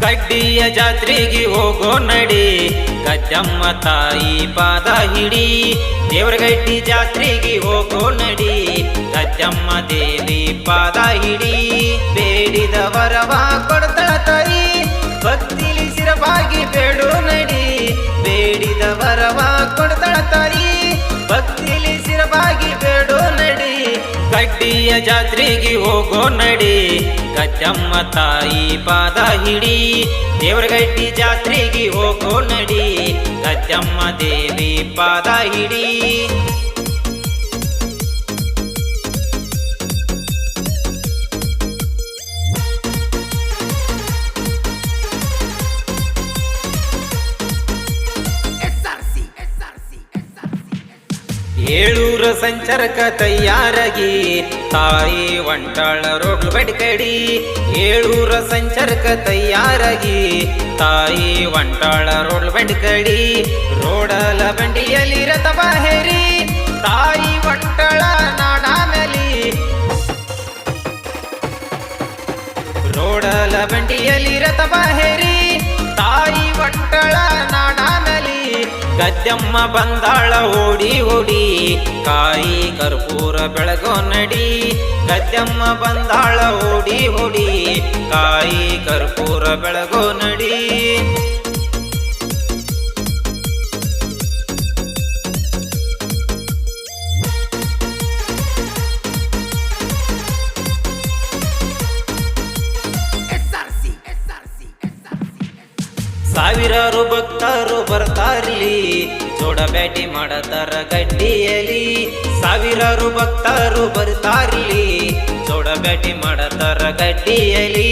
ಕಡ್ಡಿಯ ಜಾತ್ರೆಗೆ ಹೋಗೋ ನಡಿ. ಗದ್ದಮ್ಮ ತಾಯಿ ಪಾದ ಹಿಡಿ. ದೇವರಗಡ್ಡಿ ಜಾತ್ರೆಗೆ ಹೋಗೋ ನಡಿ. ಗದ್ದಮ್ಮ ದೇವಿ ಪಾದ ಹಿಡಿ. ಬೇಡಿದ ವರವ ಕೊಡ್ತಾ ತಾಯಿ. ಭಕ್ತಿಲಿ ಸಿರವಾಗಿ ಬೇಡು ನಡಿ. ಬೇಡಿದ ವರವ ಕೊಡ್ತಾ ತಾಯಿ. ಕಡ್ಡಿಯ ಜಾತ್ರೆಗೆ ಹೋಗೋ ನಡಿ. ಗದ್ದಮ್ಮ ತಾಯಿ ಪಾದ ಹಿಡಿ ದೇವರಗಡ್ಡಿ ಜಾತ್ರೆಗೆ ಹೋಗೋ ನಡಿ. ಗದ್ದಮ್ಮ ದೇವಿ ಪಾದ ಹಿಡಿ. ಏಳೂರ ಸಂಚಾರಕ ತಯಾರಾಗಿ. ತಾಯಿ ಒಂಟಾಳ ರೋಡ್ಲು ಬಡ್ಕಡಿ ಏಳೂರ ಸಂಚಾರಕ ತಯಾರಾಗಿ ತಾಯಿ ಒಂಟಾಳ ರೋಡ್ಲು ಬಡ್ಕಡಿ ರೋಡಲ ಬಂಡಿಯಲ್ಲಿ ರಥವ ಹೇರಿ ತಾಯಿ ಒಂಟಾಳ ನಾಡ ಮೇಲಿ ರೋಡಲ ಬಂಡಿಯಲ್ಲಿ ರಥವ ಹೇರಿ ತಾಯಿ ಒಟ್ಟಳ ನಾಡ ಮೇಲಿ ಗದ್ದೆಮ್ಮ ಬಂದಾಳ ಓಡಿ ಓಡಿ, ಕಾಯಿ ಕರ್ಪೂರ ಬೆಳಗೋ ನಡಿ. ಗದ್ದಮ್ಮ ಬಂದಾಳ ಓಡಿ ಓಡಿ, ಕಾಯಿ ಕರ್ಪೂರ ಬೆಳಗೋ ನಡಿ. ಸಾವಿರಾರು ಭಕ್ತರು ಬರ್ತಾರಿಲಿ, ಜೋಡ ಬ್ಯಾಟಿ ಮಾಡತಾರ ಗಡ್ಡಿಯಲ್ಲಿ. ಸಾವಿರಾರು ಭಕ್ತರು ಬರ್ತಾರಿಲಿ, ಜೋಡ ಬ್ಯಾಟಿ ಮಾಡತಾರ ಗಡ್ಡಿಯಲ್ಲಿ.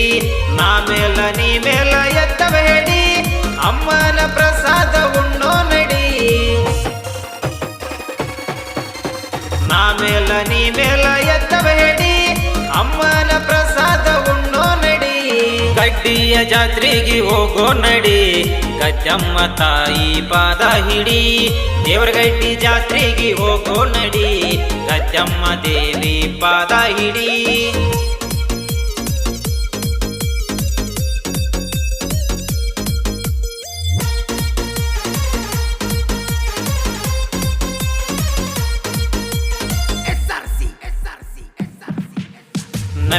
ನಾ ಮೇಲ, ನೀ ಮೇಲ ಎತ್ತಬೇಡಿ ಅಮ್ಮನ ಪ್ರಸಾದ ಉಣ್ಣೋ ನಡಿ. ನಾ ಮೇಲ, ನೀ ಮೇಲ ಎತ್ತಬೇಡಿ ಅಮ್ಮನ ನಡಿ ಗಡ್ಡಿಯ ಜಾತ್ರೆಗೆ ಹೋಗೋ ನಡಿ. ಗದ್ದಮ್ಮ ತಾಯಿ ಪಾದ ಹಿಡಿ ದೇವರಗಡ್ಡಿ ಜಾತ್ರೆಗೆ ಹೋಗೋ ನಡಿ. ಗದ್ದಮ್ಮ ದೇವಿ ಪಾದ ಹಿಡಿ.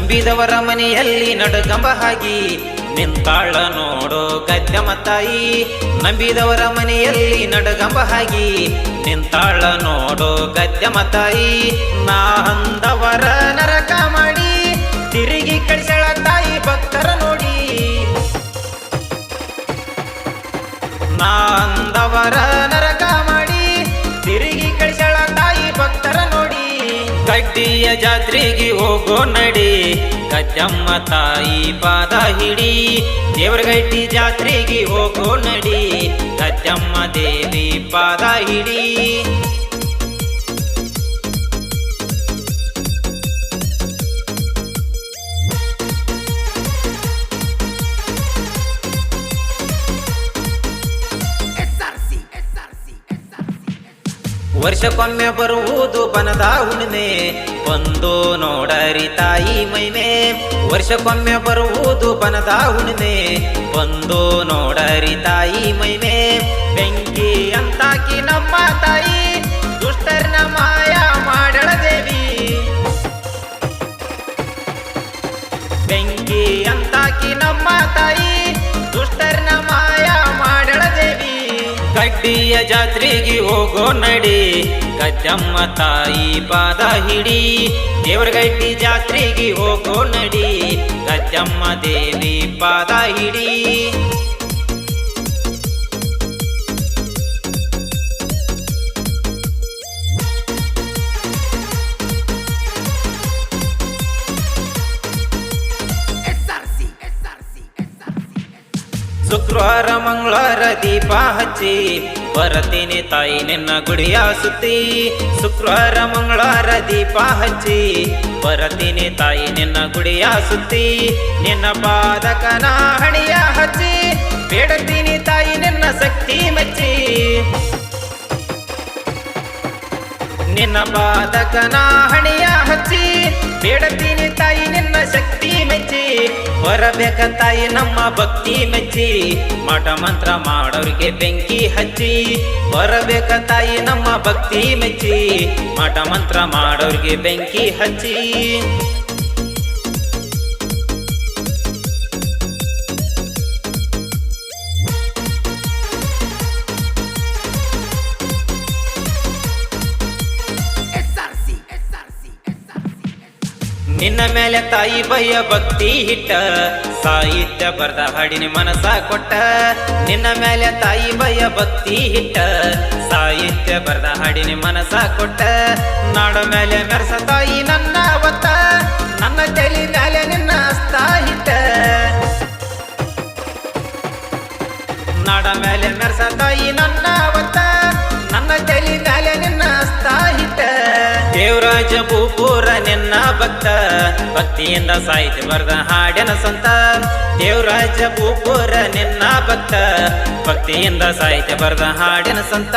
ನಂಬಿದವರ ಮನೆಯಲ್ಲಿ ನಡುಗಂಬ ಹಾಗಿ ನಿಂತಾಳ ನೋಡೋ ಗದ್ದಮ ತಾಯಿ. ನಂಬಿದವರ ಮನೆಯಲ್ಲಿ ನಡುಗಂಬ ಹಾಗಿ ನಿಂತಾಳ ನೋಡೋ ಗದ್ದಮ ತಾಯಿ. ನಾ ಅಂದವರ ನರಕ ಮಾಡಿ ತಿರುಗಿ ಕಳಿಸಳ ತಾಯಿ ಭಕ್ತರ ನೋಡಿ. ನಾ ಅಂದವರ ನರಕ ಗಡ್ಡಿಯ ಜಾತ್ರೆಗೆ ಹೋಗೋ ನಡಿ. ಕಜ್ಜಮ್ಮ ತಾಯಿ ಪಾದ ಹಿಡಿ ದೇವರ ಗಟ್ಟಿ ಜಾತ್ರೆಗೆ ಹೋಗೋ ನಡಿ. ಕಜ್ಜಮ್ಮ ದೇವಿ ಪಾದ ಹಿಡಿ ವರ್ಷಕ್ಕೊಮ್ಮೆ ಬರುವುದು ಬನದ ಹುಣ್ಣಿಮೆ ಬಂದು ನೋಡರಿ ತಾಯಿ ಮೈಮೆ. ವರ್ಷಕ್ಕೊಮ್ಮೆ ಬರುವುದು ಬನದ ಹುಣ್ಣಿಮೆ ಬಂದು ನೋಡರಿ ತಾಯಿ ಮೈಮೆ. ಬೆಂಕಿ ಅಂತಾಕಿ ನಮ್ಮ ತಾಯಿ ದುಷ್ಟರ್ನ ಮಾಯ ಮಾಡಳ ದೇವಿ. ಬೆಂಕಿ ಅಂತಾಕಿ ನಮ್ಮ ತಾಯಿ ಗಡ್ಡಿಯ ಜಾತ್ರೆಗೆ ಹೋಗೋ ನಡಿ. ಗದ್ದಮ್ಮ ತಾಯಿ ಪಾದ ಹಿಡಿ ದೇವರಗಡ್ಡಿ ಜಾತ್ರೆಗೆ ಹೋಗೋ ನಡಿ. ಗದ್ದಮ್ಮ ದೇವಿ ಪಾದ ಹಿಡಿ. ಶುಕ್ರವಾರ, ಮಂಗಳವಾರ ದೀಪ ಹಚ್ಚಿ ಬರತೀನಿ ತಾಯಿ ನಿನ್ನ ಗುಡಿಯ ಸುತ್ತಿ. ಶುಕ್ರವಾರ, ಮಂಗಳವಾರ ದೀಪ ಹಚ್ಚಿ ಬರತೀನಿ ತಾಯಿ ನಿನ್ನ ಗುಡಿಯ ಸುತ್ತಿ. ನಿನ್ನ ಪಾದಕನ ಹಣಿಯ ಹಚ್ಚಿ, ಬೇಡತೀನಿ ತಾಯಿ ನಿನ್ನ ಶಕ್ತಿ ಮಚ್ಚಿ. ನಿನ್ನ ಪಾದಕನ ಹಣಿಯ ಹಚ್ಚಿ, ಬೇಡತೀನಿ ಬರಬೇಕ ತಾಯಿ ನಮ್ಮ ಭಕ್ತಿ ಮೆಚ್ಚಿ ಮಠ ಮಂತ್ರ ಮಾಡೋರಿಗೆ ಬೆಂಕಿ ಹಚ್ಚಿ. ಹೊರಬೇಕ ತಾಯಿ ನಮ್ಮ ಭಕ್ತಿ ಮೆಚ್ಚಿ ಮಠ ಮಂತ್ರ ಮಾಡೋರಿಗೆ ಬೆಂಕಿ ಹಚ್ಚಿ. ನಿನ್ನ ಮೇಲೆ ತಾಯಿ ಬಯ್ಯ ಭಕ್ತಿ ಹಿಟ್ಟ. ಸಾಹಿತ್ಯ ಬರ್ದ ಹಾಡಿನ ಮನಸ ಕೊಟ್ಟ. ನಿನ್ನ ಮೇಲೆ ತಾಯಿ ಬಯ್ಯ ಭಕ್ತಿ ಹಿಟ್ಟ. ಸಾಹಿತ್ಯ ಬರ್ದ ಹಾಡಿನ ಮನಸ ಕೊಟ್ಟ. ನಾಡ ಮೇಲೆ ಮೆರೆಸ ತಾಯಿ ನನ್ನ ಒತ್ತ ನನ್ನ ತಲೆ ಮೇಲೆ ದೇವರಾಜ ಭೂಪೂರ ನಿನ್ನ ಭಕ್ತ. ಭಕ್ತಿಯಿಂದ ಸಾಹಿತ್ಯ ಬರ್ದ ಹಾಡಿನ ಸಂತ. ದೇವರಾಜ ಪೂರ ನಿನ್ನ ಭಕ್ತ. ಭಕ್ತಿಯಿಂದ ಸಾಹಿತ್ಯ ಬರ್ದ ಹಾಡಿನ ಸಂತ.